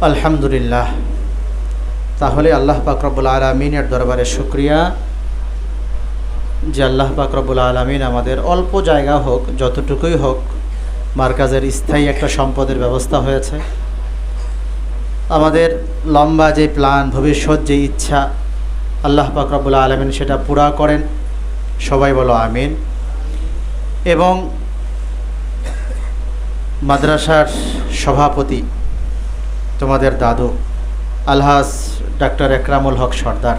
আলহামদুলিল্লাহ। তাহলে আল্লাহ পাকরবুল আলমিনের দরবারে শুক্রিয়া যে আল্লাহ পাকরবুল আলমিন আমাদের অল্প জায়গা হোক, যতটুকুই হোক, মার্কাজের স্থায়ী একটা সম্পদের ব্যবস্থা হয়েছে। আমাদের লম্বা যে প্ল্যান, ভবিষ্যৎ যে ইচ্ছা, আল্লাহ পাকরবুল আলমিন সেটা পুরা করেন। সবাই বলো আমিন। এবং মাদ্রাসার সভাপতি তোমাদের দাদু, আলহাজ ডাক্তার একরামুল হক সর্দার।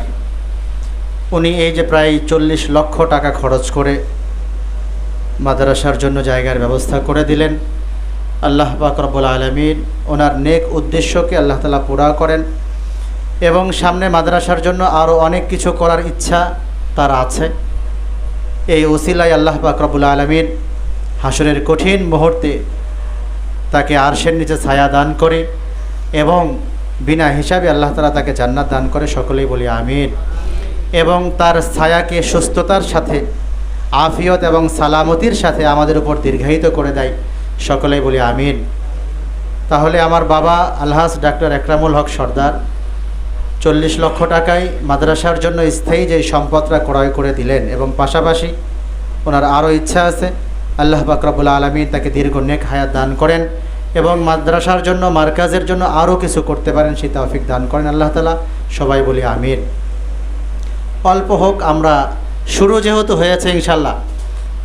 উনি এই যে প্রায় চল্লিশ লক্ষ টাকা খরচ করে মাদ্রাসার জন্য জায়গার ব্যবস্থা করে দিলেন, আল্লাহ বাকরবুল আলমিন ওনার নেক উদ্দেশ্যকে আল্লাহ তালা পুরা করেন এবং সামনে মাদ্রাসার জন্য আরও অনেক কিছু করার ইচ্ছা তার আছে। এই ওসিলাই আল্লাহ বাকরবুল আলমিন হাসরের কঠিন মুহূর্তে তাকে আরশের নিচে ছায়া দান করে। এবং বিনা হিসাবে আল্লাহ তালা তাকে জান্নাত দান করে, সকলেই বলি আমিন। এবং তার ছায়াকে, সুস্থতার সাথে, আফিয়ত এবং সালামতির সাথে আমাদের উপর দীর্ঘায়িত করে দেয়, সকলেই বলি আমিন। তাহলে আমার বাবা আলহাজ ডাক্তার একরামুল হক সর্দার, চল্লিশ লক্ষ টাকায় মাদ্রাসার জন্য স্থায়ী যে সম্পদটা ক্রয় করে দিলেন এবং পাশাপাশি ওনার আরও ইচ্ছা আছে, আল্লাহ বাকরাবুল আলমী তাকে দীর্ঘ নেক হায়াত দান করেন। এবং মাদ্রাসার জন্য, মার্কাজের জন্য আরও কিছু করতে পারেন সে তৌফিক দান করেন আল্লাহ তালা সবাই বলি আমিন। অল্প হোক, আমরা শুরু যেহেতু হয়েছে ইনশাল্লাহ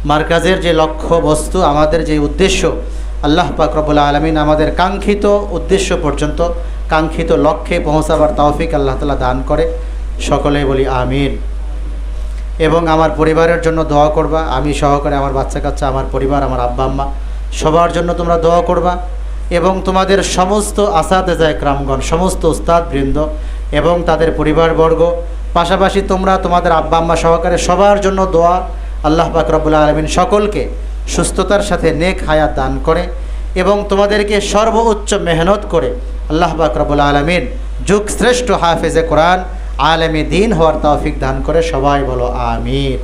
মার্কাজের যে লক্ষ্য, বস্তু, আমাদের যে উদ্দেশ্য, আল্লাহ পাকরবুল আলমিন আমাদের কাঙ্ক্ষিত উদ্দেশ্য পর্যন্ত, কাঙ্ক্ষিত লক্ষ্যে পৌঁছাবার তৌফিক আল্লাহ তালা দান করে। সকলেই বলি আমিন। এবং আমার পরিবারের জন্য দোয়া করবা। আমি সহকারে আমার বাচ্চা কাচ্চা আমার পরিবার, আমার আব্বা আম্মা সবার জন্য তোমরা দোয়া করবা। এবং তোমাদের সমস্ত আসাদেজা একরামগণ সমস্ত উস্তাদ বৃন্দ এবং তাদের পরিবারবর্গ, পাশাপাশি তোমরা তোমাদের আব্বা আম্মা সহকারে সবার জন্য দোয়া আল্লাহ পাকরবুল্লা আলমিন সকলকে সুস্থতার সাথে নেক হায়াত দান করে এবং তোমাদেরকে সর্বোচ্চ মেহনত করে আল্লাহ পাকরবুল্লা আলমিন যুগ শ্রেষ্ঠ হাফেজে কোরআন আলেমে দিন হওয়ার তৌফিক দান করে সবাই বলো আমির